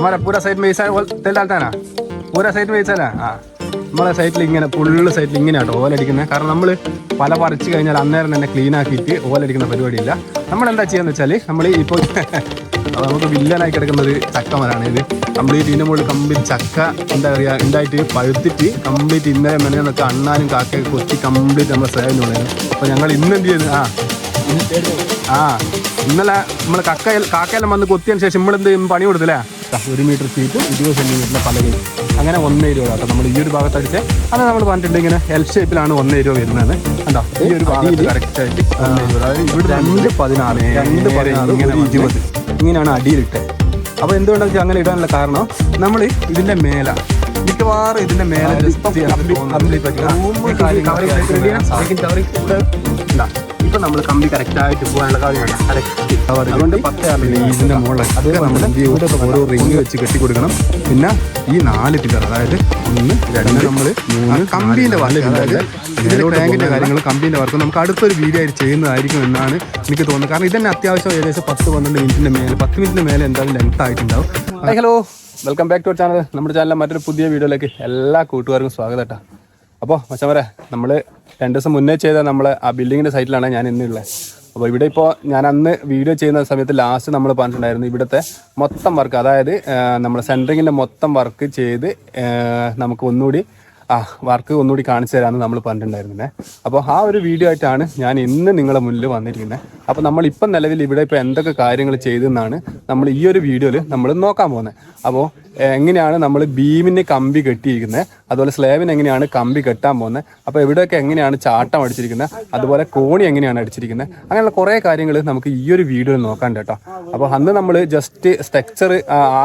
हमारा पूरा साइड में ऐसा ओल तेल डालता है ना पूरा സൈഡ് में ऐसा ना ആ നമ്മളെ സൈറ്റിൽ ഇങ്ങനെ ഫുള്ള് സൈറ്റിൽ ഇങ്ങനെയാട്ടോ ഓലടിക്കുന്നത് കാരണം നമ്മൾ പല പറിച്ച് കഴിഞ്ഞാൽ അന്നേരം തന്നെ ക്ലീൻ ആക്കിയിട്ട് ഓലടിക്കുന്ന പരിപാടിയില്ല നമ്മൾ എന്താ ചെയ്യാന്ന് വെച്ചാൽ നമ്മൾ ഇപ്പോൾ നമുക്ക് വില്ലനായി കിടക്കുന്നത് ചക്കമരാണ് ഇത് കംപ്ലീറ്റ് ഇതിൻ്റെ മുകളിൽ കംപ്ലീറ്റ് ചക്ക എന്താ പറയുക ഉണ്ടായിട്ട് പഴുത്തിട്ട് കംപ്ലീറ്റ് ഇന്നലെ മെനയൊക്കെ അണ്ണാനും കാക്കയൊക്കെ കൊത്തി കംപ്ലീറ്റ് നമ്മുടെ സേവനമുള്ളത് അപ്പോൾ ഞങ്ങൾ ഇന്ന് എന്ത് ചെയ്യുന്നത് ആ ആ ഇന്നലെ നമ്മൾ കക്ക കാക്കയെല്ലാം വന്ന് കൊത്തിയതിന് ശേഷം നമ്മൾ എന്ത് ചെയ്യും? പണി കൊടുത്തില്ലേ ദാ, ഒരു മീറ്റർ ഷീറ്റും ഇരുപത് സെന്റിമീറ്ററിന്റെ പലകയും. അങ്ങനെ ഒന്നേ രൂപ കേട്ടോ നമ്മൾ ഈ ഒരു ഭാഗത്ത് അടിച്ച്. അത് നമ്മൾ പറഞ്ഞിട്ടുണ്ട് ഇങ്ങനെ എൽ ഷേപ്പിലാണ് ഒന്നേ രൂപ വരുന്നത് കണ്ടോ? ഈ ഒരു ഭാഗത്ത് കറക്റ്റായിട്ട് ഇവിടെ രണ്ട് പതിനാറ് രണ്ട് പതിനാറ് ഇങ്ങനെ ഇരുപത്. ഇങ്ങനെയാണ് അടിയിലിട്ട്. അപ്പോൾ എന്തുകൊണ്ടാണ് അങ്ങനെ ഇടാനുള്ള കാരണം? നമ്മൾ ഇതിന്റെ മേല മിക്കവാറും ഇതിന്റെ മേലെ ഇപ്പൊ നമ്മൾ കമ്പി കറക്റ്റ് ആയിട്ട് പോകാനുള്ള കാര്യമാണ്. അതുകൊണ്ട് ഇതിന്റെ മുകളിൽ അത് നമ്മൾ ഓരോ റിങ് വെച്ച് കെട്ടി കൊടുക്കണം. പിന്നെ ഈ നാല് പില്ലർ അതായത് ഒന്ന് രണ്ട് നമ്മൾ മൂന്ന് കമ്പീന്റെ വർക്ക് അതായത് ഇതിന്റെ ടാങ്കിന്റെ കാര്യങ്ങൾ കമ്പീന്റെ വർക്ക് നമുക്ക് അടുത്തൊരു വീഡിയോ ആയിട്ട് ചെയ്യുന്നതായിരിക്കും എന്നാണ് എനിക്ക് തോന്നുന്നത്. കാരണം ഇതന്നെ അത്യാവശ്യം ഏകദേശം പത്ത് പന്ത്രണ്ട് മിനിറ്റിന്റെ മേലെ പത്ത് മിനിറ്റിന് മേലെ എന്തായാലും ലെങ്ത് ആയിട്ടുണ്ടാവും. Hello welcome back to channel നമ്മുടെ ചാനലിലെ മറ്റൊരു പുതിയ വീഡിയോയിലേക്ക് എല്ലാ കൂട്ടുകാർക്കും സ്വാഗതം കേട്ടോ അപ്പോൾ മച്ചമരെ നമ്മൾ രണ്ട് ദിവസം മുന്നേ ചെയ്ത നമ്മളെ ആ ബിൽഡിങ്ങിന്റെ സൈറ്റിലാണ് ഞാൻ ഇന്നുള്ളത് അപ്പോൾ ഇവിടെ ഇപ്പോൾ ഞാൻ അന്ന് വീഡിയോ ചെയ്യുന്ന സമയത്ത് ലാസ്റ്റ് നമ്മൾ പറഞ്ഞിട്ടുണ്ടായിരുന്നു ഇവിടുത്തെ മൊത്തം വർക്ക് അതായത് നമ്മൾ സെന്ററിങ്ങിന്റെ മൊത്തം വർക്ക് ചെയ്ത് നമുക്ക് ഒന്നുകൂടി ആ വർക്ക് ഒന്നുകൂടി കാണിച്ചു തരാമെന്ന് നമ്മൾ പറഞ്ഞിട്ടുണ്ടായിരുന്നേ. അപ്പോൾ ആ ഒരു വീഡിയോ ആയിട്ടാണ് ഞാൻ ഇന്ന് നിങ്ങളുടെ മുന്നിൽ വന്നിരിക്കുന്നത്. അപ്പോൾ നമ്മൾ ഇപ്പം നിലവിൽ ഇവിടെ ഇപ്പോൾ എന്തൊക്കെ കാര്യങ്ങൾ ചെയ്തെന്നാണ് നമ്മൾ ഈ ഒരു വീഡിയോയിൽ നമ്മൾ നോക്കാൻ പോകുന്നത്. അപ്പോൾ എങ്ങനെയാണ് നമ്മൾ ബീമിന് കമ്പി കെട്ടിയിരിക്കുന്നത്? അതുപോലെ സ്ലേവിന് എങ്ങനെയാണ് കമ്പി കെട്ടാൻ പോകുന്നത്? അപ്പോൾ എവിടെയൊക്കെ എങ്ങനെയാണ് ചാട്ടം അടിച്ചിരിക്കുന്നത്? അതുപോലെ കോണി എങ്ങനെയാണ് അടിച്ചിരിക്കുന്നത്? അങ്ങനെയുള്ള കുറേ കാര്യങ്ങൾ നമുക്ക് ഈ ഒരു വീഡിയോയിൽ നോക്കാൻ കേട്ടോ. അപ്പോൾ അന്ന് നമ്മൾ ജസ്റ്റ് സ്ട്രക്ചർ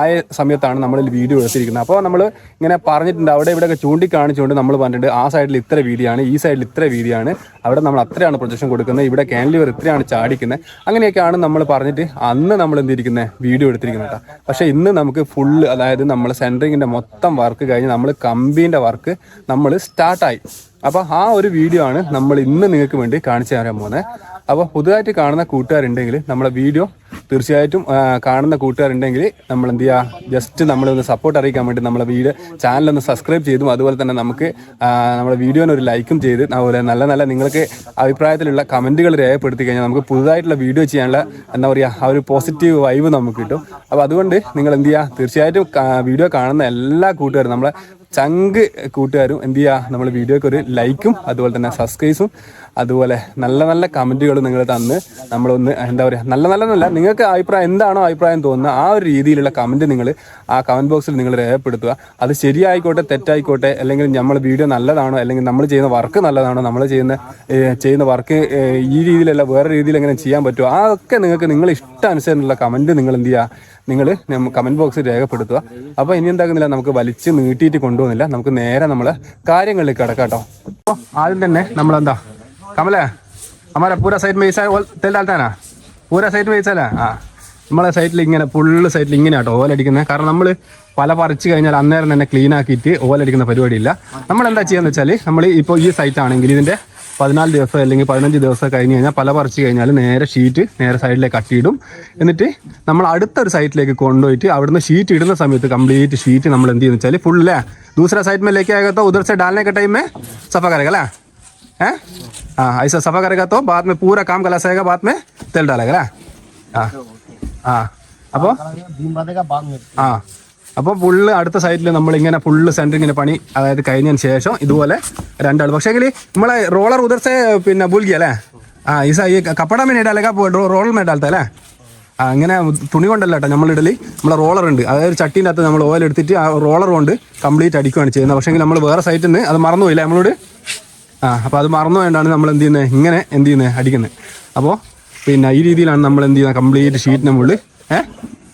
ആയ സമയത്താണ് നമ്മൾ വീഡിയോ എടുത്തിരിക്കുന്നത്. അപ്പോൾ നമ്മൾ ഇങ്ങനെ പറഞ്ഞിട്ടുണ്ട് അവിടെ ഇവിടെയൊക്കെ ചൂണ്ടിക്കാണിച്ചുകൊണ്ട് നമ്മൾ പറഞ്ഞിട്ടുണ്ട് ആ സൈഡിൽ ഇത്ര വീതിയാണ് ഈ സൈഡിൽ ഇത്ര വീതിയാണ് അവിടെ നമ്മൾ അത്രയാണ് പ്രൊജക്ഷൻ കൊടുക്കുന്നത് ഇവിടെ കാൻലിവർ ഇത്രയാണ് ചാടിക്കുന്നത് അങ്ങനെയൊക്കെയാണ് നമ്മൾ പറഞ്ഞിട്ട് അന്ന് നമ്മൾ എന്തിരിക്കുന്നത് വീഡിയോ എടുത്തിരിക്കുന്നത് കേട്ടോ. പക്ഷേ ഇന്ന് നമുക്ക് ഫുള്ള് അതായത് നമ്മൾ സെന്ററിങ്ങിന്റെ മൊത്തം വർക്ക് കഴിഞ്ഞ് നമ്മൾ കമ്പീന്റെ വർക്ക് നമ്മൾ സ്റ്റാർട്ടായി അപ്പോൾ ആ ഒരു വീഡിയോ ആണ് നമ്മൾ ഇന്ന് നിങ്ങൾക്ക് വേണ്ടി കാണിച്ചു തരാൻ പോകുന്നത്. അപ്പോൾ പുതുതായിട്ട് കാണുന്ന കൂട്ടുകാരുണ്ടെങ്കിൽ നമ്മളെ വീഡിയോ തീർച്ചയായിട്ടും കാണുന്ന കൂട്ടുകാരുണ്ടെങ്കിൽ നമ്മൾ എന്ത് ചെയ്യുക ജസ്റ്റ് നമ്മളൊന്ന് സപ്പോർട്ട് അറിയിക്കാൻ വേണ്ടി നമ്മളെ വീഡിയോ ചാനലൊന്ന് സബ്സ്ക്രൈബ് ചെയ്തും അതുപോലെ തന്നെ നമുക്ക് നമ്മുടെ വീഡിയോന് ഒരു ലൈക്കും ചെയ്ത് അതുപോലെ നല്ല നല്ല നിങ്ങൾക്ക് അഭിപ്രായത്തിലുള്ള കമന്റുകൾ രേഖപ്പെടുത്തി കഴിഞ്ഞാൽ നമുക്ക് പുതുതായിട്ടുള്ള വീഡിയോ ചെയ്യാനുള്ള എന്താ പറയുക ആ ഒരു പോസിറ്റീവ് വൈബ് നമുക്ക് കിട്ടും. അപ്പോൾ അതുകൊണ്ട് നിങ്ങൾ എന്ത് ചെയ്യുക തീർച്ചയായിട്ടും വീഡിയോ കാണുന്ന എല്ലാ കൂട്ടുകാരും നമ്മളെ ചങ്ക് കൂട്ടുകാരും എന്ത് ചെയ്യുക നമ്മൾ വീഡിയോക്ക് ഒരു ലൈക്കും അതുപോലെ തന്നെ സബ്സ്ക്രൈബ്സും അതുപോലെ നല്ല നല്ല കമന്റുകൾ നിങ്ങൾ തന്ന് നമ്മളൊന്ന് എന്താ പറയുക നല്ല നല്ലതല്ല നിങ്ങൾക്ക് അഭിപ്രായം എന്താണോ അഭിപ്രായം തോന്നുന്നത് ആ ഒരു രീതിയിലുള്ള കമന്റ് നിങ്ങൾ ആ കമന്റ് ബോക്സിൽ നിങ്ങൾ രേഖപ്പെടുത്തുക. അത് ശരിയായിക്കോട്ടെ തെറ്റായിക്കോട്ടെ അല്ലെങ്കിൽ നമ്മൾ വീഡിയോ നല്ലതാണോ അല്ലെങ്കിൽ നമ്മൾ ചെയ്യുന്ന വർക്ക് നല്ലതാണോ നമ്മൾ ചെയ്യുന്ന ചെയ്യുന്ന വർക്ക് ഈ രീതിയിലല്ല വേറെ രീതിയിൽ എങ്ങനെ ചെയ്യാൻ പറ്റുമോ? അതൊക്കെ നിങ്ങൾക്ക് നിങ്ങൾ ഇഷ്ടാനുസരണമുള്ള കമന്റ് നിങ്ങൾ എന്ത് ചെയ്യുക നിങ്ങൾ കമന്റ് ബോക്സിൽ രേഖപ്പെടുത്തുക. അപ്പോൾ ഇനി എന്താക്കുന്നില്ല നമുക്ക് വലിച്ച് നീട്ടിയിട്ട് കൊണ്ടുപോകുന്നില്ല നമുക്ക് നേരെ നമ്മൾ കാര്യങ്ങളിലേക്ക് കിടക്കാം കേട്ടോ. ആദ്യം തന്നെ നമ്മളെന്താ? കമലേ അമ്മാരെ പൂര സൈറ്റ് മെയ്സാ പൂര സൈറ്റ് മെയ്സാലാ ആ. നമ്മളെ സൈറ്റിൽ ഇങ്ങനെ ഫുള്ള് സൈറ്റിൽ ഇങ്ങനെ കേട്ടോ ഓലടിക്കുന്നത് കാരണം നമ്മൾ പല പറിച്ചു കഴിഞ്ഞാൽ അന്നേരം തന്നെ ക്ലീൻ ആക്കിയിട്ട് ഓലടിക്കുന്ന പരിപാടിയില്ല. നമ്മൾ എന്താ ചെയ്യാന്ന് വെച്ചാൽ നമ്മൾ ഇപ്പോൾ ഈ സൈറ്റ് ആണെങ്കിൽ ഇതിന്റെ പതിനാല് ദിവസം അല്ലെങ്കിൽ പതിനഞ്ച് ദിവസം കഴിഞ്ഞ് കഴിഞ്ഞാൽ പല പറിച്ച് കഴിഞ്ഞാൽ നേരെ ഷീറ്റ് നേരെ സൈഡിലേക്ക് കട്ടിയിടും എന്നിട്ട് നമ്മൾ അടുത്തൊരു സൈറ്റിലേക്ക് കൊണ്ടുപോയിട്ട് അവിടുന്ന് ഷീറ്റ് ഇടുന്ന സമയത്ത് കംപ്ലീറ്റ് ഷീറ്റ് നമ്മൾ എന്ത് ചെയ്യുന്ന വെച്ചാൽ ഫുൾ അല്ലേ ദൂസര സൈഡ് മേലേക്ക് ആകത്തോ ഉധർ സെ ഡാലനെ ക സഫ കരക അല്ലേ ഏ ആ ഐസ സഫ കരകത്തോ തോ മേ പൂര കാം കലസായക ബാദ് മേ തെൽ ഡാലേക ആ ആ അപ്പോ ആ അപ്പോൾ ഫുള്ള് അടുത്ത സൈഡിൽ നമ്മൾ ഇങ്ങനെ ഫുള്ള് സെന്ററിങ്ങിന് പണി അതായത് കഴിഞ്ഞതിന് ശേഷം ഇതുപോലെ രണ്ടാൾ പക്ഷേ എങ്കിൽ നമ്മളെ റോളർ ഉദർസെ പിന്നെ ബുൽഗി അല്ലേ? ആ ഈ സൈ കപ്പട മീൻ ഇടാലൊക്കെ റോളർ മീൻ അല്ലേ? ആ അങ്ങനെ തുണി കൊണ്ടല്ല കേട്ടോ നമ്മൾ ഇടലി. നമ്മളെ റോളർ ഉണ്ട്. അതായത് ചട്ടീന്റെ അകത്ത് നമ്മൾ ഓയിൽ എടുത്തിട്ട് ആ റോളർ കൊണ്ട് കംപ്ലീറ്റ് അടിക്കുകയാണ് ചെയ്യുന്നത്. പക്ഷേ നമ്മൾ വേറെ സൈറ്റിൽ നിന്ന് അത് മറന്നുപോയില്ലേ നമ്മളോട്? ആ അപ്പോൾ അത് മറന്നു വേണ്ടാണ് നമ്മൾ എന്ത് ചെയ്യുന്നത് ഇങ്ങനെ എന്ത് ചെയ്യുന്നത് അടിക്കുന്നത് അപ്പോൾ പിന്നെ ഈ രീതിയിലാണ് നമ്മൾ എന്ത് ചെയ്യുന്നത് കംപ്ലീറ്റ് ഷീറ്റിന് മുകളിൽ ഏഹ്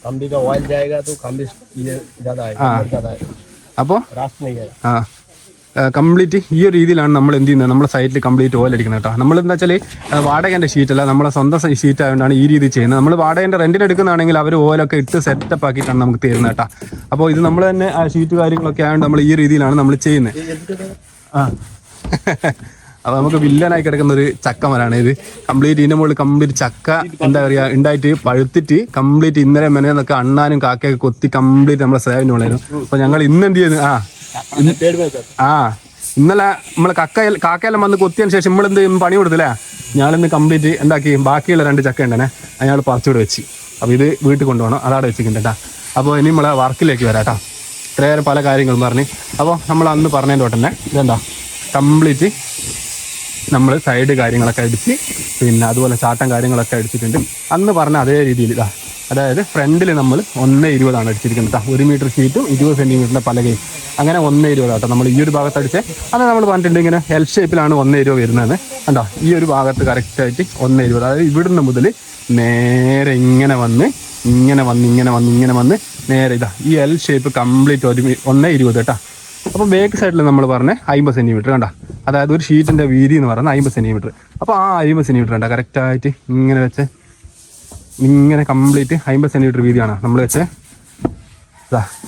खम्बी का ऑयल जाएगा तो खम्बी ये ज्यादा है हाँ। ज्यादा है അപ്പോൾ रास्त नहीं है ആ കംപ്ലീറ്റ് ഈ ഒരു രീതിയിലാണ് നമ്മൾ എന്ത് ചെയ്യുന്നത് നമ്മുടെ സൈറ്റിൽ കംപ്ലീറ്റ് ഓയിൽ അടിക്കുന്നത് കേട്ടോ നമ്മൾ എന്താ വെച്ചാൽ വാടകേൻ്റെ ഷീറ്റല്ല നമ്മളെ സ്വന്തം ഷീറ്റ് ആയതുകൊണ്ടാണ് ഈ രീതി ചെയ്യുന്നത് നമ്മൾ വാടകേൻ്റെ റെന്റിന് എടുക്കുന്നതാണെങ്കിൽ അവർ ഓയിലൊക്കെ ഇട്ട് സെറ്റപ്പ് ആക്കിയിട്ടാണ് നമുക്ക് തരുന്നത് കേട്ടോ അപ്പോൾ ഇത് നമ്മൾ തന്നെ ആ ഷീറ്റ് കാര്യങ്ങളൊക്കെ ആയതുകൊണ്ട് നമ്മൾ ഈ രീതിയിലാണ് നമ്മൾ ചെയ്യുന്നത് ആ അപ്പൊ നമുക്ക് വില്ലനായി കിടക്കുന്ന ഒരു ചക്ക മരാണ് ഇത്. കംപ്ലീറ്റ് ഇതിന്റെ മുകളിൽ കംപ്ലീറ്റ് ചക്ക എന്താ പറയാ ഉണ്ടായിട്ട് പഴുത്തിട്ട് കംപ്ലീറ്റ് ഇന്നലെ മെനയെന്നൊക്കെ അണ്ണാനും കാക്കയൊക്കെ കൊത്തി കംപ്ലീറ്റ് നമ്മുടെ സേവനുള്ളായിരുന്നു അപ്പൊ ഞങ്ങൾ ഇന്ന് എന്ത് ചെയ്യുന്നു ആ ആ ഇന്നലെ നമ്മളെ കക്ക കാക്കയെല്ലാം വന്ന് കൊത്തിയതിന് ശേഷം നമ്മളെന്ത് പണി കൊടുത്തില്ലേ ഇന്ന് കംപ്ലീറ്റ് എന്താക്കി? ബാക്കിയുള്ള രണ്ട് ചക്ക ഉണ്ടനെ അയാൾ പറിച്ചുകൂടെ വെച്ച്. അപ്പോൾ ഇത് വീട്ടിൽ കൊണ്ടുപോകണം. അതാടെ വെച്ചിട്ടുണ്ട് കേട്ടാ. അപ്പോൾ ഇനി നമ്മളെ വർക്കിലേക്ക് വരാം കേട്ടോ. ഇത്രയേറെ പല കാര്യങ്ങളും പറഞ്ഞ്. അപ്പോൾ നമ്മൾ അന്ന് പറഞ്ഞതിന്റെ തൊട്ടന്നെ ഇതെന്താ? കംപ്ലീറ്റ് നമ്മൾ സൈഡ് കാര്യങ്ങളൊക്കെ അടിച്ച് പിന്നെ അതുപോലെ ചാട്ടം കാര്യങ്ങളൊക്കെ അടിച്ചിട്ടുണ്ട്. അന്ന് പറഞ്ഞ അതേ രീതിയിൽ ഇതാ. അതായത് ഫ്രണ്ടിൽ നമ്മൾ ഒന്ന് ഇരുപതാണ് അടിച്ചിരിക്കുന്നത്. ഒരു മീറ്റർ ഷീറ്റും ഇരുപത് സെന്റിമീറ്ററിന്റെ പലകയും. അങ്ങനെ ഒന്ന് ഇരുപതാട്ടോ നമ്മൾ ഈ ഒരു ഭാഗത്ത് അടിച്ച്. അത് നമ്മൾ പറഞ്ഞിട്ടുണ്ട് ഇങ്ങനെ എൽ ഷേപ്പിലാണ് ഒന്ന് ഇരുപത് വരുന്നത്. കണ്ടോ? ഈ ഒരു ഭാഗത്ത് കറക്റ്റായിട്ട് ഒന്ന് ഇരുപത്. അതായത് ഇവിടുന്ന് മുതൽ നേരെ ഇങ്ങനെ വന്ന് ഇങ്ങനെ വന്ന് ഇങ്ങനെ വന്ന് ഇങ്ങനെ വന്ന് നേരെ ഇതാ. ഈ എൽ ഷേപ്പ് കംപ്ലീറ്റ് ഒരു ഒന്ന് ഇരുപത് കേട്ടോ. അപ്പോൾ ബാക്ക് സൈഡിൽ നമ്മൾ പറഞ്ഞ അമ്പത് സെന്റിമീറ്റർ കണ്ട? അതായത് ഒരു ഷീറ്റിന്റെ വീതി എന്ന് പറയുന്നത് അമ്പത് സെന്റിമീറ്റർ അപ്പോൾ ആ അമ്പത് സെന്റിമീറ്റർ കണ്ട? കറക്റ്റായിട്ട് ഇങ്ങനെ വെച്ച് ഇങ്ങനെ കംപ്ലീറ്റ് അമ്പത് സെന്റിമീറ്റർ വീതിയാണ് നമ്മൾ വെച്ച്.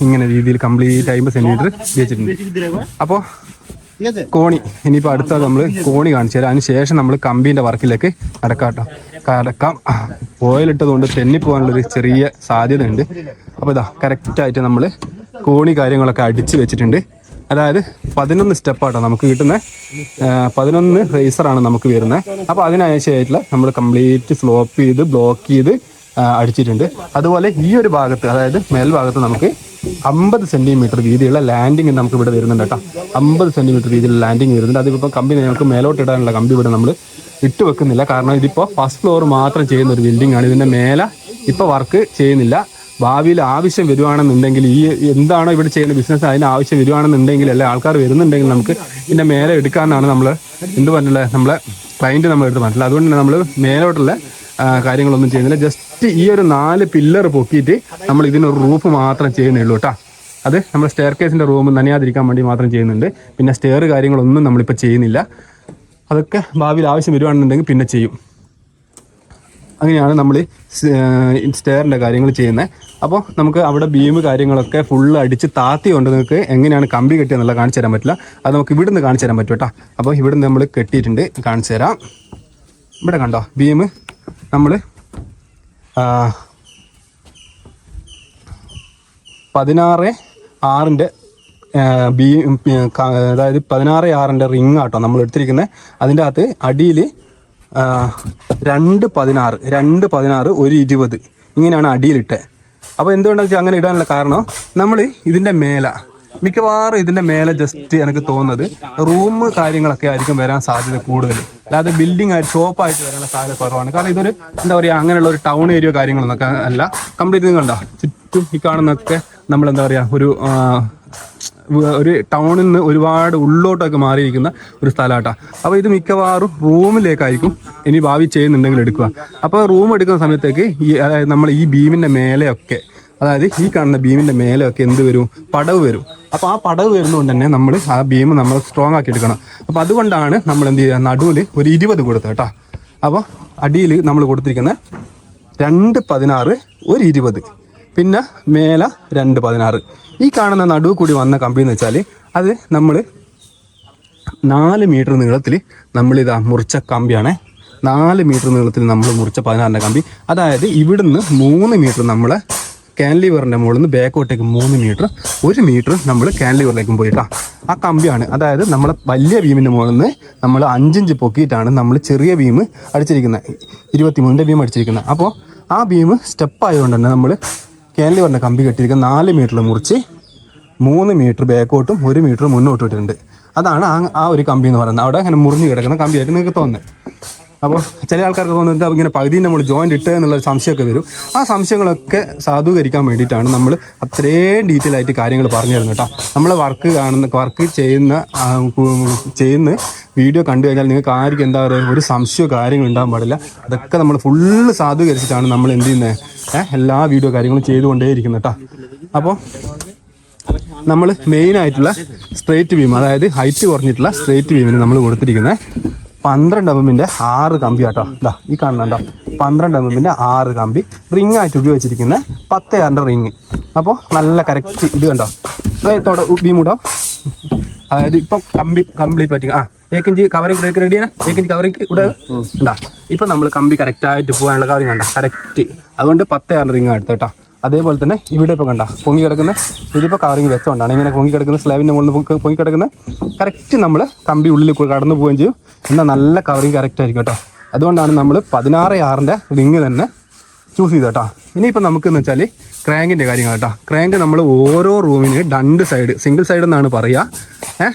ഇങ്ങനെ രീതിയിൽ കംപ്ലീറ്റ് അമ്പത് സെന്റിമീറ്റർ വെച്ചിട്ടുണ്ട്. അപ്പോൾ കോണി ഇനിയിപ്പോൾ അടുത്തത് നമ്മൾ കോണി കാണിച്ചു തരാം. അതിനുശേഷം നമ്മൾ കമ്പീന്റെ വർക്കിലേക്ക് കടക്കാം കേട്ടോ. കടക്കാം. ഓയിലിട്ടത് കൊണ്ട് തെന്നിപ്പോകാനുള്ളൊരു ചെറിയ സാധ്യതയുണ്ട്. അപ്പോൾ ഇതാ കറക്റ്റായിട്ട് നമ്മൾ കോണി കാര്യങ്ങളൊക്കെ അടിച്ച് വെച്ചിട്ടുണ്ട്. അതായത് പതിനൊന്ന് സ്റ്റെപ്പാട്ടോ നമുക്ക് കിട്ടുന്ന. പതിനൊന്ന് റേസറാണ് നമുക്ക് വരുന്നത് അപ്പോൾ അതിനനുസരിച്ചായിട്ടുള്ള നമ്മൾ കംപ്ലീറ്റ് ഫ്ലോപ്പ് ചെയ്ത് ബ്ലോക്ക് ചെയ്ത് അടിച്ചിട്ടുണ്ട്. അതുപോലെ ഈ ഒരു ഭാഗത്ത് അതായത് മേൽഭാഗത്ത് നമുക്ക് അമ്പത് സെന്റിമീറ്റർ വീതിയുള്ള ലാൻഡിങ് നമുക്ക് ഇവിടെ വരുന്നുണ്ട് കേട്ടോ. അമ്പത് സെന്റിമീറ്റർ രീതിയിലുള്ള ലാൻഡിങ് വരുന്നുണ്ട്. അതിപ്പോൾ കമ്പി നമുക്ക് മേലോട്ട് ഇടാനുള്ള കമ്പി ഇവിടെ നമ്മൾ ഇട്ട് വെക്കുന്നില്ല. കാരണം ഇതിപ്പോൾ ഫസ്റ്റ് ഫ്ലോർ മാത്രം ചെയ്യുന്ന ഒരു ബിൽഡിംഗ് ആണ്. ഇതിന്റെ മേലെ ഇപ്പോൾ വർക്ക് ചെയ്യുന്നില്ല. ഭാവിയിൽ ആവശ്യം വരുവാണെന്നുണ്ടെങ്കിൽ ഈ എന്താണോ ഇവിടെ ചെയ്യുന്ന ബിസിനസ് അതിന് ആവശ്യം വരുവാണെന്നുണ്ടെങ്കിൽ അല്ലെ ആൾക്കാർ വരുന്നുണ്ടെങ്കിൽ നമുക്ക് ഇതിന്റെ മേലെ എടുക്കാമെന്നാണ് നമ്മൾ എന്ത് പറഞ്ഞില്ല? നമ്മളെ ക്ലയന്റ് നമ്മൾ എടുത്ത് പറഞ്ഞില്ല അതുകൊണ്ട് തന്നെ നമ്മൾ മേലോട്ടുള്ള കാര്യങ്ങളൊന്നും ചെയ്യുന്നില്ല. ജസ്റ്റ് ഈ ഒരു നാല് പില്ലർ പൊക്കിയിട്ട് നമ്മൾ ഇതിനൊരു റൂഫ് മാത്രം ചെയ്യുന്നുള്ളൂ കേട്ടോ അത് നമ്മൾ സ്റ്റെയർ കേസിന്റെ റൂം നനയാതിരിക്കാൻ വേണ്ടി മാത്രം ചെയ്യുന്നുണ്ട്. പിന്നെ സ്റ്റെയർ കാര്യങ്ങളൊന്നും നമ്മളിപ്പോൾ ചെയ്യുന്നില്ല. അതൊക്കെ ഭാവിയിൽ ആവശ്യം വരുവാണെന്നുണ്ടെങ്കിൽ പിന്നെ ചെയ്യും. അങ്ങനെയാണ് നമ്മൾ സ്റ്റെയറിന്റെ കാര്യങ്ങൾ ചെയ്യുന്നത് അപ്പോൾ നമുക്ക് അവിടെ ബീം കാര്യങ്ങളൊക്കെ ഫുള്ള് അടിച്ച് താത്തി കൊണ്ട് നിങ്ങൾക്ക് എങ്ങനെയാണ് കമ്പി കെട്ടിയെന്നുള്ള കാണിച്ചു തരാൻ പറ്റില്ല. അത് നമുക്ക് ഇവിടുന്ന് കാണിച്ചു തരാൻ പറ്റും കേട്ടോ. അപ്പോൾ ഇവിടുന്ന് നമ്മൾ കെട്ടിയിട്ടുണ്ട് കാണിച്ചു തരാം. ഇവിടെ കണ്ടോ ബീം നമ്മൾ പതിനാറ് ആറിന്റെ ബീ അതായത് പതിനാറ് ആറിന്റെ റിങ് ആട്ടോ നമ്മൾ എടുത്തിരിക്കുന്നത് അതിന്റെ അകത്ത് അടിയിൽ രണ്ട് പതിനാറ് രണ്ട് പതിനാറ് ഒരു ഇരുപത്. ഇങ്ങനെയാണ് അടിയിലിട്ടത് അപ്പോൾ എന്തുകൊണ്ടാണ് വെച്ചാൽ അങ്ങനെ ഇടാനുള്ള കാരണം? നമ്മൾ ഇതിന്റെ മേല മിക്കവാറും ഇതിന്റെ മേലെ ജസ്റ്റ് എനിക്ക് തോന്നുന്നത് റൂം കാര്യങ്ങളൊക്കെ ആയിരിക്കും വരാൻ സാധ്യത കൂടുതൽ അല്ലാതെ ബിൽഡിംഗ് ആയിട്ട് ഷോപ്പായിട്ട് വരാനുള്ള സാധ്യത കുറവാണ്. കാരണം ഇതൊരു എന്താ പറയുക അങ്ങനെയുള്ള ഒരു ടൗൺ ഏരിയ കാര്യങ്ങളൊന്നൊക്കെ അല്ല. കംപ്ലീറ്റ് നിങ്ങൾ ചുറ്റും ഈ കാണുന്നൊക്കെ നമ്മൾ എന്താ പറയുക ഒരു ഒരു ടൗണിൽ നിന്ന് ഒരുപാട് ഉള്ളോട്ടൊക്കെ മാറിയിരിക്കുന്ന ഒരു സ്ഥലമാട്ടാ. അപ്പോൾ ഇത് മിക്കവാറും റൂമിലേക്കായിരിക്കും ഇനി ഭാവി ചെയ്യുന്നുണ്ടെങ്കിൽ എടുക്കുക. അപ്പോൾ റൂം എടുക്കുന്ന സമയത്തേക്ക് ഈ അതായത് നമ്മൾ ഈ ബീമിന്റെ മേലെയൊക്കെ അതായത് ഈ കാണുന്ന ബീമിന്റെ മേലെയൊക്കെ എന്ത് വരും? പടവ് വരും. അപ്പോൾ ആ പടവ് വരുന്നതുകൊണ്ട് തന്നെ നമ്മൾ ആ ബീം നമ്മൾ സ്ട്രോങ് ആക്കി എടുക്കണം. അപ്പോൾ അതുകൊണ്ടാണ് നമ്മൾ എന്ത് ചെയ്യുക? നടുവിൽ ഒരു ഇരുപത് കൊടുത്തത് കേട്ടോ. അപ്പോൾ അടിയിൽ നമ്മൾ കൊടുത്തിരിക്കുന്ന രണ്ട് പതിനാറ് ഒരു ഇരുപത്. പിന്നെ മേല രണ്ട് പതിനാറ്. ഈ കാണുന്ന നടുവ് കൂടി വന്ന കമ്പി എന്ന് വെച്ചാൽ അത് നമ്മൾ നാല് മീറ്റർ നീളത്തിൽ നമ്മളിതാ മുറിച്ച കമ്പിയാണ്. നാല് മീറ്റർ നീളത്തിൽ നമ്മൾ മുറിച്ച പതിനാറിന്റെ കമ്പി. അതായത് ഇവിടുന്ന് മൂന്ന് മീറ്റർ നമ്മൾ കാൻലിവറിന്റെ മുകളിൽ നിന്ന് ബാക്കോട്ടേക്ക് മൂന്ന് മീറ്റർ ഒരു മീറ്റർ നമ്മൾ കാൻലിവറിലേക്കും പോയിട്ടാ. ആ കമ്പിയാണ്. അതായത് നമ്മളെ വലിയ ബീമിന്റെ മുകളിൽ നിന്ന് നമ്മൾ അഞ്ചിഞ്ച് പൊക്കിയിട്ടാണ് നമ്മൾ ചെറിയ ബീം അടിച്ചിരിക്കുന്നത്. ഇരുപത്തി മൂന്നിന്റെ ബീം അടിച്ചിരിക്കുന്നത്. അപ്പോൾ ആ ബീം സ്റ്റെപ്പായതുകൊണ്ട് തന്നെ നമ്മൾ കാൻലിവറിന്റെ കമ്പി കെട്ടിയിരിക്കുന്ന നാല് മീറ്റർ മുറിച്ച് മൂന്ന് മീറ്റർ ബാക്കോട്ടും ഒരു മീറ്റർ മുന്നോട്ടും ഇട്ടിട്ടുണ്ട്. അതാണ് ആ ഒരു കമ്പി എന്ന് പറയുന്നത്. അവിടെ അങ്ങനെ മുറിഞ്ഞ് കിടക്കുന്ന കമ്പിയായിട്ട് നിങ്ങൾക്ക് തോന്നുന്നത്. അപ്പോൾ ചില ആൾക്കാർക്ക് തോന്നുന്നത് ഇങ്ങനെ പകുതി നമ്മൾ ജോയിന്റ് ഇട്ട് എന്നുള്ള സംശയമൊക്കെ വരും. ആ സംശയങ്ങളൊക്കെ സാധൂകരിക്കാൻ വേണ്ടിയിട്ടാണ് നമ്മൾ അത്രയും ഡീറ്റെയിൽ ആയിട്ട് കാര്യങ്ങൾ പറഞ്ഞു തരുന്നത് കേട്ടോ. നമ്മൾ വർക്ക് കാണുന്ന വർക്ക് ചെയ്യുന്ന ചെയ്യുന്ന വീഡിയോ കണ്ടു കഴിഞ്ഞാൽ നിങ്ങൾക്ക് ആർക്കും എന്താ പറയുക ഒരു സംശയമോ കാര്യങ്ങളും ഉണ്ടാകാൻ പാടില്ല. അതൊക്കെ നമ്മൾ ഫുള്ള് സാധൂകരിച്ചിട്ടാണ് നമ്മൾ എന്ത് ചെയ്യുന്നത് എല്ലാ വീഡിയോ കാര്യങ്ങളും ചെയ്തുകൊണ്ടേയിരിക്കുന്നത് കേട്ടോ. അപ്പോൾ നമ്മൾ മെയിനായിട്ടുള്ള സ്ട്രേറ്റ് ബീം അതായത് ഹൈറ്റ് കുറഞ്ഞിട്ടുള്ള സ്ട്രേറ്റ് ബീമിന് നമ്മൾ കൊടുത്തിരിക്കുന്നത്. പന്ത്രണ്ട് എം എമ്മിന്റെ ആറ് കമ്പി കേട്ടോ ഇതാ ഈ കാണുന്നുണ്ടോ പന്ത്രണ്ട് എം എമ്മിന്റെ ആറ് കമ്പി. റിംഗ് ആയിട്ട് ഉപയോഗിച്ചിരിക്കുന്ന പത്ത് ആറിന്റെ റിങ് അപ്പോൾ നല്ല കറക്റ്റ് ഇത് കണ്ടോ? അതായത് ബീമുടോ അതായത് ഇപ്പം കമ്പി കംപ്ലീറ്റ് പറ്റി. ആ ഏക്കിഞ്ച് കവറിങ് ബ്രേക്ക് റെഡിയാണ് ഏക്കിഞ്ച് കവറിങ് ഇവിടെ ഉണ്ടാ ഇപ്പം നമ്മൾ കമ്പി കറക്റ്റായിട്ട് പോകാനുള്ള കാര്യം കണ്ട? കറക്റ്റ് അതുകൊണ്ട് പത്ത് ആറിന്റെ റിംഗ് എടുത്തോട്ടോ അതേപോലെ തന്നെ ഇവിടെ ഇപ്പോൾ കണ്ട പൊങ്ങി കിടക്കുന്ന ഇതിപ്പോൾ കവറിങ് വെച്ചോണ്ടാണ്. ഇങ്ങനെ പൊങ്ങി കിടക്കുന്ന സ്ലാബിന്റെ മുകളിൽ പൊങ്ങി- കിടക്കുന്ന കറക്റ്റ് നമ്മൾ കമ്പി ഉള്ളിൽ കൂടി കടന്നു പോവുകയും ചെയ്യും. എന്നാൽ നല്ല കവറിങ് കറക്റ്റ് ആയിരിക്കും കേട്ടോ. അതുകൊണ്ടാണ് നമ്മൾ പതിനാറ് ആറിന്റെ റിങ് തന്നെ ചൂസ് ചെയ്ത് കേട്ടോ. ഇനിയിപ്പോൾ നമുക്കെന്ന് വെച്ചാൽ ക്രാങ്കിന്റെ കാര്യങ്ങൾ കേട്ടോ. ക്രാങ്ക് നമ്മൾ ഓരോ റൂമിന് രണ്ട് സൈഡ് സിംഗിൾ സൈഡ് എന്നാണ് പറയുക ഏഹ്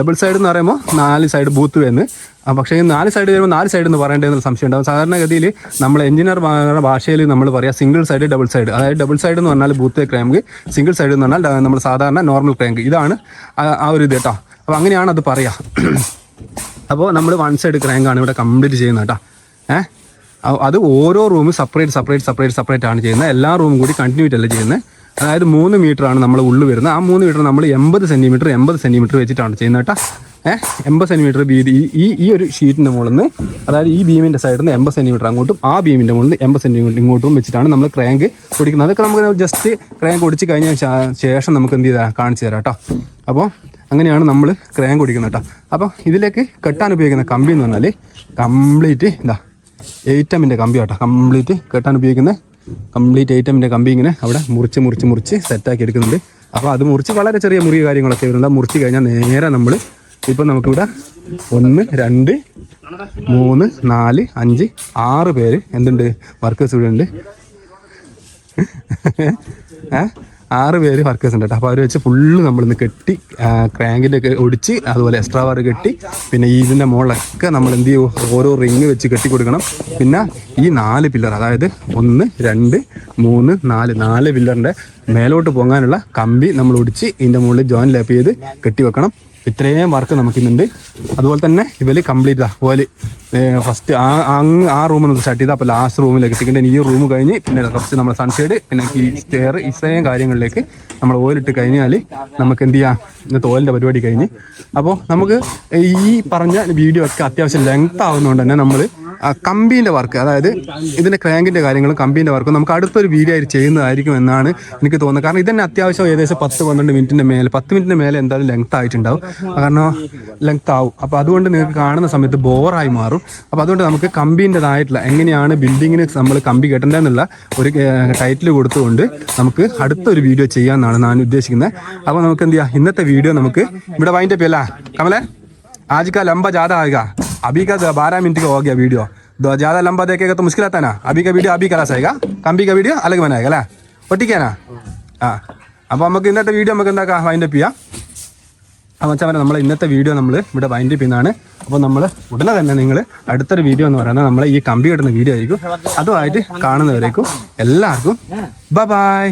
ഡബിൾ സൈഡ് എന്ന് പറയുമ്പോൾ നാല് സൈഡ് ബൂത്ത് വരുന്നു. ആ പക്ഷേ നാല് സൈഡ് വരുമ്പോൾ നാല് സൈഡ് എന്ന് പറയേണ്ടതെന്ന് സംശയം ഉണ്ടാവും. സാധാരണഗതിയിൽ നമ്മൾ എഞ്ചിനീയർ ഭാഷയിൽ നമ്മൾ പറയുക സിംഗിൾ സൈഡ് ഡബിൾ സൈഡ്. അതായത് ഡബിൾ സൈഡ് എന്ന് പറഞ്ഞാൽ ബൂത്ത് ക്രാങ്ക്. സിംഗിൾ സൈഡ് എന്ന് പറഞ്ഞാൽ നമ്മൾ സാധാരണ നോർമൽ ക്രാങ്ക്. ഇതാണ് ആ- ഒരു ഇത് കേട്ടോ. അപ്പോൾ അങ്ങനെയാണ് അത് പറയുക അപ്പോൾ നമ്മൾ വൺ സൈഡ് ക്രാങ്കാണ് ഇവിടെ കംപ്ലീറ്റ് ചെയ്യുന്നത് കേട്ടോ. ഏഹ് അത് ഓരോ റൂമും സെപ്പറേറ്റ് സെപ്പറേറ്റ് സെപ്പറേറ്റ് സെപ്പറേറ്റ് ആണ് ചെയ്യുന്നത്. എല്ലാ റൂമും കൂടി കണ്ടിന്യൂറ്റ് അല്ല ചെയ്യുന്നത്. അതായത് മൂന്ന് മീറ്റർ ആണ് നമ്മൾ ഉള്ളിൽ വരുന്നത്. ആ മൂന്ന് മീറ്റർ നമ്മൾ എൺപത് സെന്റിമീറ്റർ എൺപത് സെന്റിമീറ്റർ വെച്ചിട്ടാണ് ചെയ്യുന്നത് കേട്ടോ. ഏഹ് എൺപത് സെന്റിമീറ്റർ വീതി ഈ- ഈ ഒരു ഷീറ്റിന്റെ മുകളിൽ നിന്ന് അതായത് ഈ ബീമിന്റെ സൈഡിൽ നിന്ന് എൺപത് സെന്റിമീറ്റർ അങ്ങോട്ടും ആ ബീമിന്റെ മുകളിൽ നിന്ന് എൺപത് സെന്റിമീറ്റർ ഇങ്ങോട്ടും വെച്ചിട്ടാണ് നമ്മൾ ക്രാങ്ക് ഓടിക്കുന്നത് അതൊക്കെ നമുക്ക് ജസ്റ്റ് ക്രാങ്ക് ഓടിച്ച് കഴിഞ്ഞ ശേഷം നമുക്ക് എന്ത് ചെയ്താൽ കാണിച്ചു തരാം കേട്ടോ. അപ്പോൾ അങ്ങനെയാണ് നമ്മൾ ക്രാങ്ക് ഓടിക്കുന്നത് കേട്ടോ. അപ്പോൾ ഇതിലേക്ക് കെട്ടാൻ ഉപയോഗിക്കുന്ന കമ്പി എന്ന് പറഞ്ഞാൽ കംപ്ലീറ്റ് എന്താ എയ്റ്റ് എമ്മിന്റെ കമ്പി കേട്ടോ കംപ്ലീറ്റ് കെട്ടാൻ ഉപയോഗിക്കുന്ന കംപ്ലീറ്റ് എയ്റ്റ് എമ്മിന്റെ കമ്പി ഇങ്ങനെ അവിടെ മുറിച്ച് മുറിച്ച് മുറിച്ച് സെറ്റാക്കി എടുക്കുന്നുണ്ട്. അപ്പോൾ അത് മുറിച്ച് വളരെ ചെറിയ മുറിയ കാര്യങ്ങളൊക്കെ വരുന്നുണ്ട്. മുറിച്ച് കഴിഞ്ഞാൽ നേരെ നമ്മൾ ഇപ്പം നമുക്കിവിടെ ഒന്ന് രണ്ട് മൂന്ന് നാല് അഞ്ച് ആറ് പേര് എന്തുണ്ട്? വർക്കേഴ്സ് ഇവിടെ ഉണ്ട്. ഏ? ആറ് പേര് വർക്കേഴ്സ് ഉണ്ട് കേട്ടോ. അപ്പോൾ അവർ വെച്ച് ഫുള്ള് നമ്മളിന്ന് കെട്ടി ക്രാങ്കിന്റെ ഒക്കെ ഒടിച്ച് അതുപോലെ എക്സ്ട്രാ വയർ കെട്ടി പിന്നെ ഇതിന്റെ മുകളിലൊക്കെ നമ്മൾ എന്ത് ചെയ്യും? ഓരോ റിങ് വെച്ച് കെട്ടി കൊടുക്കണം. പിന്നെ ഈ നാല് പില്ലർ അതായത് ഒന്ന് രണ്ട് മൂന്ന് നാല് നാല് പില്ലറിന്റെ മേലോട്ട് പൊങ്ങാനുള്ള കമ്പി നമ്മൾ ഒടിച്ച് ഇതിന്റെ മുകളിൽ ജോയിൻ ലാപ്പ് ചെയ്ത് കെട്ടി വെക്കണം. ഇത്രയും വർക്ക് നമുക്കിന്നുണ്ട്. അതുപോലെ തന്നെ ഇവർ കംപ്ലീറ്റ് ആ ഓൽ ഫസ്റ്റ് ആ അങ്ങ് ആ റൂമിൽ നിന്ന് സ്റ്റാർട്ട് ചെയ്താൽ അപ്പോൾ ലാസ്റ്റ് റൂമിലേക്ക് എത്തിക്കേണ്ട. ഈ റൂം കഴിഞ്ഞ് പിന്നെ കുറച്ച് നമ്മുടെ സൺഷെയ്ഡ് പിന്നെ ഈ സ്റ്റെയർ ഇത്രയും കാര്യങ്ങളിലേക്ക് നമ്മൾ ഓയിലിട്ട് കഴിഞ്ഞാൽ നമുക്ക് എന്ത് ചെയ്യാം? ഇന്നത്തെ ഓയിലിന്റെ പരിപാടി കഴിഞ്ഞ്. അപ്പോൾ നമുക്ക് ഈ പറഞ്ഞ വീഡിയോ ഒക്കെ അത്യാവശ്യം ലെങ്ത് ആവുന്നതുകൊണ്ട് തന്നെ നമ്മൾ കമ്പീൻ്റെ വർക്ക് അതായത് ഇതിൻ്റെ ക്രാങ്കിൻ്റെ കാര്യങ്ങളും കമ്പീൻ്റെ വർക്കും നമുക്ക് അടുത്തൊരു വീഡിയോ ആയിട്ട് ചെയ്യുന്നതായിരിക്കും എന്നാണ് എനിക്ക് തോന്നുന്നത് കാരണം ഇതന്നെ അത്യാവശ്യം ഏകദേശം പത്ത് പന്ത്രണ്ട് മിനിറ്റിൻ്റെ മേലെ പത്ത് മിനിറ്റിൻ്റെ മേലെ എന്തായാലും ലെങ്ത് ആയിട്ടുണ്ടാവും കാരണം ലെങ്ത് ആവും അപ്പോൾ അതുകൊണ്ട് നിങ്ങൾക്ക് കാണുന്ന സമയത്ത് ബോറായി മാറും അപ്പോൾ അതുകൊണ്ട് നമുക്ക് കമ്പീൻ്റെതായിട്ടുള്ള എങ്ങനെയാണ് ബിൽഡിങ്ങിന് നമ്മൾ കമ്പി കെട്ടേണ്ടതെന്നുള്ള ഒരു ടൈറ്റിൽ കൊടുത്തുകൊണ്ട് നമുക്ക് അടുത്തൊരു വീഡിയോ ചെയ്യാമെന്നാണ് ഞാൻ ഉദ്ദേശിക്കുന്നത് അപ്പോൾ നമുക്ക് എന്ത് ചെയ്യാം ഇന്നത്തെ വീഡിയോ നമുക്ക് ഇവിടെ വൈൻഡപ്പ് അല്ല കമലേ आज का लंबा ज्यादा आएगा अभी का बारह मिनट का हो गया वीडियो दो ज्यादा लंबा देखेगा तो मुश्किल आता है ना अभी का वीडियो अभी करा सकेगा കമ്പി का വീഡിയോ अलग बनाएगा അല്ലേ ഒട്ടിക്കാനാ ആ അപ്പോൾ നമുക്ക് ഇന്നത്തെ വീഡിയോ നമുക്ക് എന്താക്കാം വൈൻഡപ്പ് ചെയ്യാം അപ്പോൾ വെച്ചാൽ നമ്മൾ ഇന്നത്തെ വീഡിയോ നമ്മൾ ഇവിടെ വൈൻഡപ്പ് ചെയ്യുന്നതാണ് അപ്പോൾ നമ്മൾ ഉടനെ തന്നെ നിങ്ങൾ അടുത്തൊരു വീഡിയോ എന്ന് പറയുന്നത് നമ്മൾ ഈ കമ്പി കിട്ടുന്ന വീഡിയോ ആയിരിക്കും അതുമായിട്ട് കാണുന്നവരേക്കും എല്ലാവർക്കും ബൈ ബൈ